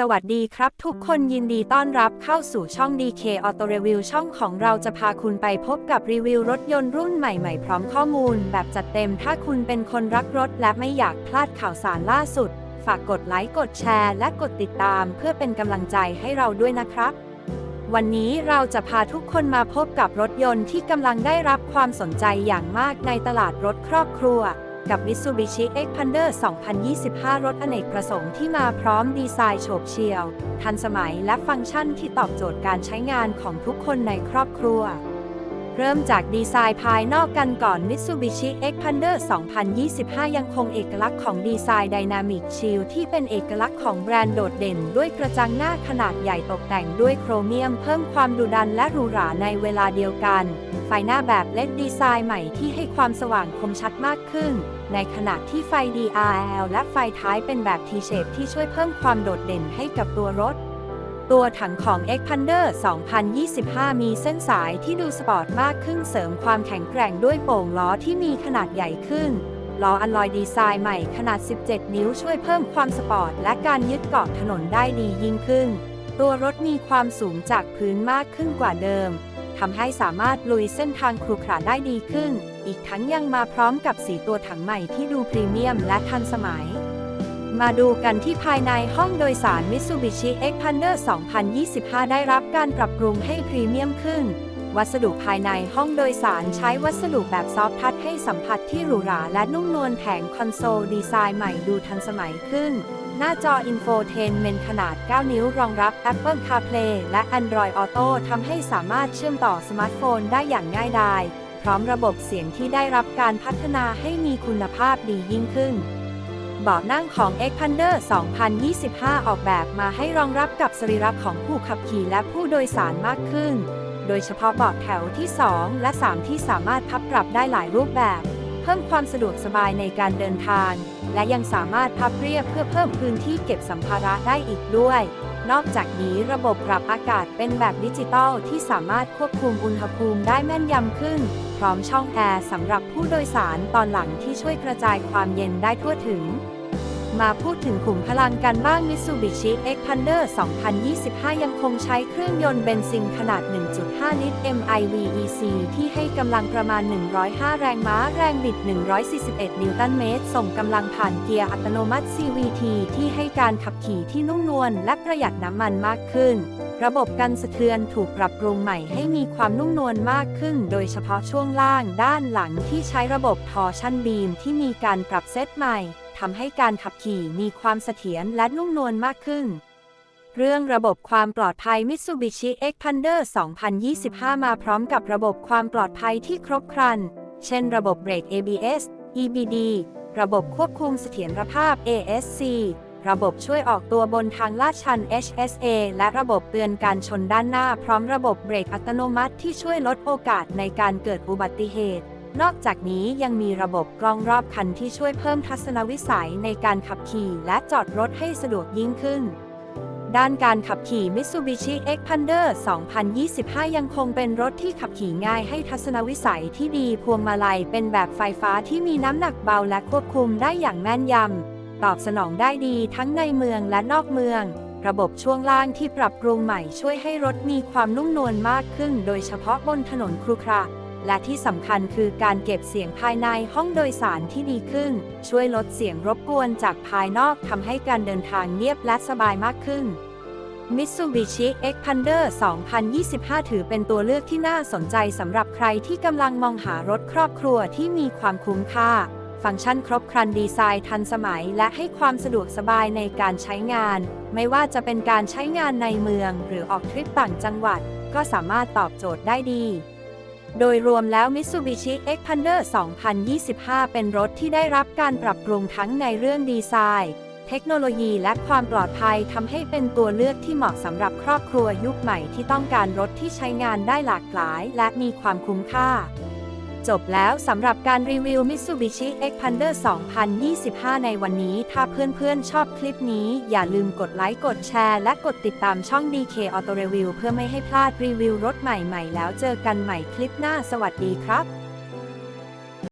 สวัสดีครับทุกคนยินดีต้อนรับเข้าสู่ช่อง DK Auto Review ช่องของเราจะพาคุณไปพบกับรีวิวรถยนต์รุ่นใหม่ๆ พร้อมข้อมูล แบบจัดเต็มถ้าคุณเป็นคนรักรถและไม่อยากพลาดข่าวสารล่าสุด ฝากกดไลค์กดแชร์และกดติดตามเพื่อเป็นกำลังใจให้เราด้วยนะครับ วันนี้เราจะพาทุกคนมาพบกับรถยนต์ที่กำลังได้รับความสนใจอย่างมากในตลาดรถครอบครัว กับ Mitsubishi Xpander 2025 รถอเนกประสงค์ที่มาพร้อมดีไซน์โฉบเฉี่ยว ทันสมัยและฟังก์ชันที่ตอบโจทย์การใช้งานของทุกคนในครอบครัว เริ่มจากดีไซน์ภายนอกกันก่อน Mitsubishi Xpander 2025 ยังคงเอกลักษณ์ของดีไซน์ Dynamic Shield ที่เป็นเอกลักษณ์ของแบรนด์โดดเด่น ด้วยกระจังหน้าขนาดใหญ่ตกแต่งด้วยโครเมียมเพิ่มความดุดันและหรูหราในเวลาเดียวกัน ไฟหน้าแบบเลดดีไซน์ใหม่ที่ให้ความสว่างคมชัดมากขึ้น ในขณะที่ไฟ DRL และไฟท้ายเป็นแบบ T-shape ที่ช่วยเพิ่มความโดดเด่นให้กับตัวรถ ตัวถังของ Xpander 2025 มีเส้นสายที่ดูสปอร์ตมากขึ้นเสริมความแข็งแกร่งด้วยโป่งล้อที่มีขนาดใหญ่ขึ้น ล้ออัลลอยดีไซน์ใหม่ขนาด 17 นิ้วช่วยเพิ่มความสปอร์ตและการยึดเกาะถนนได้ดียิ่งขึ้น ตัวรถมีความสูงจากพื้นมากขึ้นกว่าเดิมทำให้สามารถลุยเส้นทางครุขระได้ดีขึ้น อีกทั้งยังมาพร้อมกับสีตัวถังใหม่ที่ดูพรีเมียมและทันสมัย มาดูกันที่ภายในห้องโดยสาร Mitsubishi Xpander 2025 ได้รับการปรับปรุงให้พรีเมียมขึ้น วัสดุภายในห้องโดยสารใช้วัสดุแบบซอฟทัชให้สัมผัสที่หรูหราและนุ่มนวลแผงคอนโซลดีไซน์ใหม่ดูทันสมัยขึ้น หน้าจอ Infotainment ขนาด 9 นิ้วรองรับ Apple CarPlay และ Android Auto ทำให้สามารถเชื่อมต่อสมาร์ทโฟนได้อย่างง่ายดาย พร้อมระบบเสียงที่ได้รับการพัฒนาให้มีคุณภาพดียิ่งขึ้น เบาะนั่งของ Xpander 2025 ออกแบบมาให้รองรับกับสรีระของผู้ขับขี่และผู้โดยสารมากขึ้น โดยเฉพาะเบาะแถวที่ 2 และ 3 ที่สามารถพับปรับได้หลายรูปแบบ เพิ่มความสะดวกสบายในการเดินทาง และยังสามารถพับเรียบเพื่อเพิ่มพื้นที่เก็บสัมภาระได้อีกด้วย นอกจากนี้ระบบปรับอากาศเป็นแบบดิจิตอลที่สามารถควบคุมอุณหภูมิได้แม่นยำขึ้น พร้อมช่องแอร์สำหรับผู้โดยสารตอนหลังที่ช่วยกระจายความเย็นได้ทั่วถึง มาพูดถึงขุมพลังกันบ้าง Mitsubishi Xpander 2025 ยังคงใช้เครื่องยนต์เบนซินขนาด 1.5 ลิตร MIVEC ที่ให้กำลังประมาณ 105 แรงม้า แรงบิด 141 นิวตันเมตร ส่งกำลังผ่านเกียร์อัตโนมัติ CVT ที่ให้การขับขี่ที่นุ่มนวลและประหยัดน้ำมันมากขึ้น ระบบกันสะเทือนถูกปรับปรุงใหม่ให้มีความนุ่มนวลมากขึ้น โดยเฉพาะช่วงล่างด้านหลังที่ใช้ระบบทอร์ชั่นบีมที่มีการปรับเซตใหม่ ทำให้การขับขี่มีความเสถียรและนุ่มนวลมากขึ้น เรื่องระบบความปลอดภัย Mitsubishi Xpander 2025 มาพร้อมกับระบบความปลอดภัยที่ครบครัน เช่นระบบเบรก ABS EBD ระบบควบคุมเสถียรภาพ ASC ระบบช่วยออกตัวบนทางลาดชัน HSA และระบบเตือนการชนด้านหน้า พร้อมระบบเบรกอัตโนมัติที่ช่วยลดโอกาสในการเกิดอุบัติเหตุ นอกจากนี้ยังมีระบบกล้องรอบคันที่ช่วยเพิ่มทัศนวิสัยในการขับขี่และจอดรถให้สะดวกยิ่งขึ้น ด้านการขับขี่ Mitsubishi Xpander 2025 ยังคงเป็นรถที่ขับขี่ง่ายให้ทัศนวิสัยที่ดีพวงมาลัยเป็นแบบไฟฟ้าที่มีน้ำหนักเบาและควบคุมได้อย่างแม่นยำ ตอบสนองได้ดีทั้งในเมืองและนอกเมืองระบบช่วงล่างที่ปรับปรุงใหม่ช่วยให้รถมีความนุ่มนวลมากขึ้น โดยเฉพาะบนถนนครุขระ และที่สำคัญคือการเก็บเสียงภายในห้องโดยสารที่ดีขึ้น ช่วยลดเสียงรบกวนจากภายนอกทำให้การเดินทางเงียบและสบายมากขึ้น Mitsubishi Xpander 2025 ถือเป็นตัวเลือกที่น่าสนใจสำหรับใครที่กำลังมองหารถครอบครัวที่มีความคุ้มค่า ฟังก์ชันครบครันดีไซน์ทันสมัย และให้ความสะดวกสบายในการใช้งาน ไม่ว่าจะเป็นการใช้งานในเมือง หรือออกทริปต่างจังหวัด ก็สามารถตอบโจทย์ได้ดี โดยรวมแล้ว Mitsubishi Xpander 2025 เป็นรถที่ได้รับการปรับปรุงทั้งในเรื่องดีไซน์ เทคโนโลยีและความปลอดภัยทำให้เป็นตัวเลือกที่เหมาะสำหรับครอบครัวยุคใหม่ที่ต้องการรถที่ใช้งานได้หลากหลาย และมีความคุ้มค่า จบแล้วสำหรับการรีวิว Mitsubishi Xpander 2025 ในวันนี้ ถ้าเพื่อนๆชอบคลิปนี้ อย่าลืมกดไลค์ กดแชร์ และกดติดตามช่อง DK Auto Review เพื่อไม่ให้พลาดรีวิวรถใหม่ๆ แล้วเจอกันใหม่คลิปหน้า สวัสดีครับ